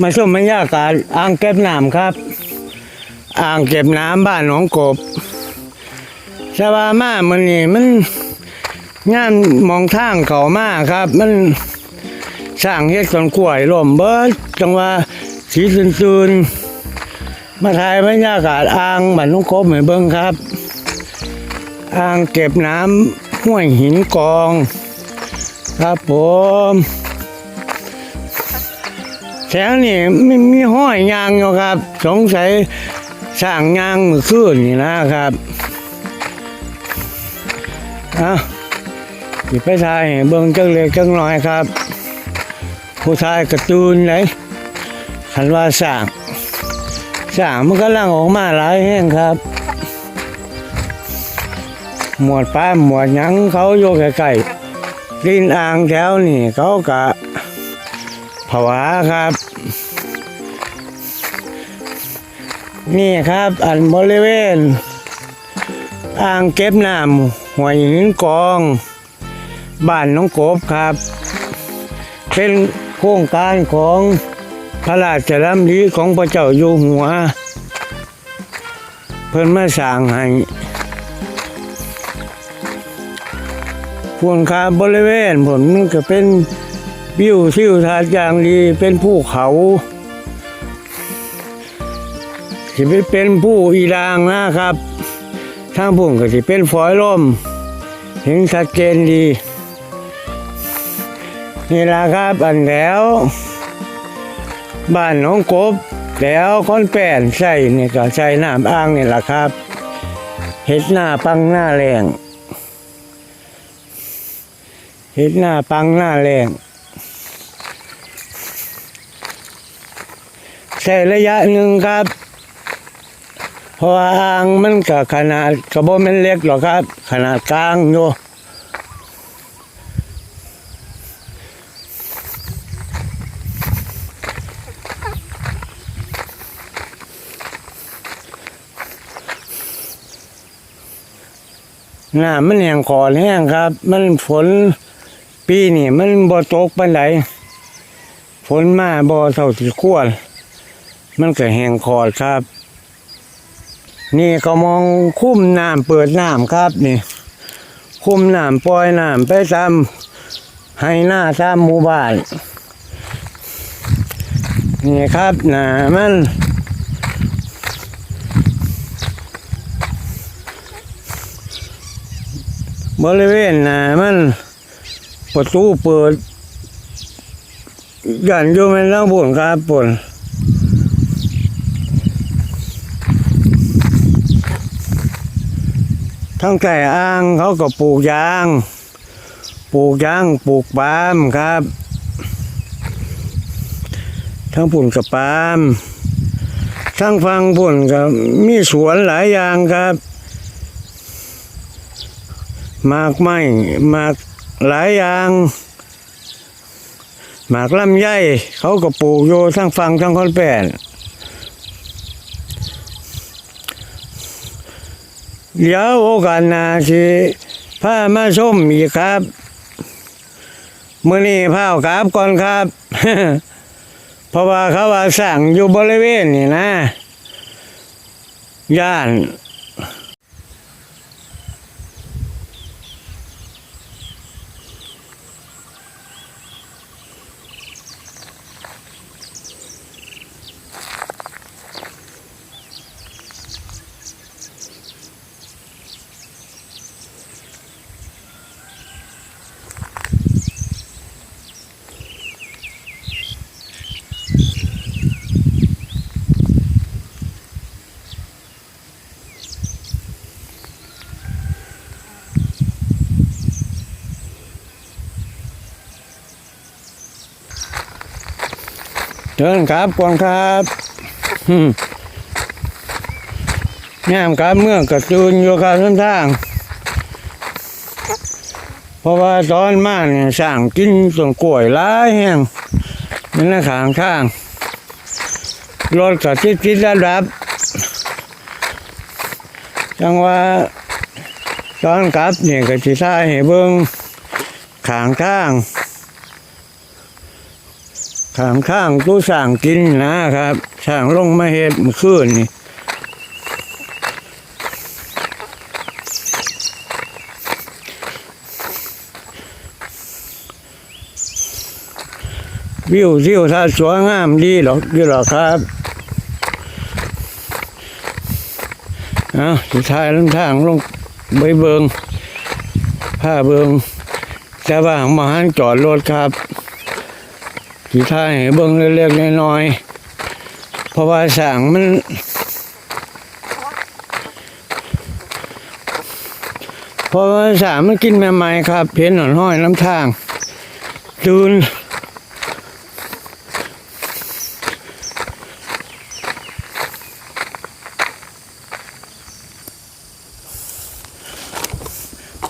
มาชมบรรยากาศอ่างเก็บน้ำครับ อ่างเก็บน้ำบ้านหนองกบสบายมากมันนี่มันงานมองทางเขามากครับ มันสร้างเฮ็ดต้นกล้วยล่มเบิดจังว่าสีซึนมาถ่ายบรรยากาศอ่างบ้านหนองกบให้เบิ่งครับอ่างเก็บน้ำห้วยหินกอง ครับผม แถวนี้ไม่มีห้อยยางอยู่ครับ สงสัยสร้างยางมือขึ้นนี่นะครับเอาสิไปทายเบิ่งจังเล็กจังน้อยครับ ผู้ชายกระตูนไหนคันว่าสร้างสร้างมันก็ลังออกมาหลายแห่งครับ หมวดป้าหมวดยังเขาโยกไก่ดินอ่างแถวนี่เขากะ ผวาครับ นี่ครับ อันบริเวณ อ่างเก็บน้ำหัวหินกอง บ้านน้องกบครับ เป็นโครงการของพระราชดำริของพระเจ้าอยู่หัว เพิ่นมาสร้างให้พวงคาบริเวณผมมันก็เป็น วิวทิวทัศน์อย่างดีเป็นภูเขาสิเป็นผู้อีรางนะครับทางพุ่งก็สิเป็นฝอยลมเห็นชัดเจนดี นี่ละครับอันแล้วบ้านน้องกบแล้วค้อนแป้นใส่เนี่ก็ใส่น้ำอ่างนี่แหละครับ เห็ดหน้าปังหน้าแรงเห็นหน้าปังหน้าแรง ใช้ระยะหนึ่งครับเพราะว่าอ่างมันก็ขนาดกระบอกมันเล็กหรอกครับ ขนาดกลางอยู่น้ามันแห้งขอนแห้งครับ มันฝนปีนี่มันบ่ตกปานใดฝนมาบ่เท่าที่ควร มันก็แหงขอดครับ นี่ก็มองคุ้มน้ำเปิดน้ำครับนี่ คุ้มน้ำปล่อยน้ำไปตามให้หน้าตามหมู่บ้าน นี่ครับหนามันบริเวณน่ะมันประตูเปิดยันอยู่แม่นล่างบุญครับปุ่น ทั้งไก่อ่างเขาก็ปลูกยาง ปลูกยางปลูกปาล์มครับ ทั้งปุ่นกับปาล์มทั้งฟังปุ่นก็มีสวนหลายอย่างครับหมากไม้หมากหลายอย่างหมากลำไยเขาก็ปลูกโยทั้งฟังทั้งคอนแปน เดี๋ยวโอกาสหน้าสิพามาชมอีกครับมื่อนี้พาเอากราบก่อนครับ เพราะว่าเขาว่าสั่งอยู่บริเวณนี่นะ ย่าน เชิญครับก่อนครับอืมงามครับเมื่อกระจูนอยู่ครับท่านทาง เพราะว่าตอนมาเนี่ยสั่งกินส่วนกล้วยหลายแห้งนี่นะขางทางรถกับที่ติดระดับจังว่าตอนกลับเนี่ยก็สิท่ายให้เบิ่งขางทาง ข้างข้างๆตู้สั่งกินนะครับสั่งลงมาเฮ็ดเมื่อคืนนี่วิวทิวทัศน์สวยงามดีหรอกดีหรอกครับเอาสุดท้ายลำทางลงไปเบิงผ้าเบิงจะว่างมาหันจอดรถครับ สีท้าให้เบิ่งเล็กๆน้อยๆเพราะว่าสางมัน เพราะว่าสางมันกินใหม่ๆครับเพี้ยนหน่อยห้อยน้ำทางจูน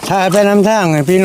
ถ่ายไปน้ำทางให้พี่น้อง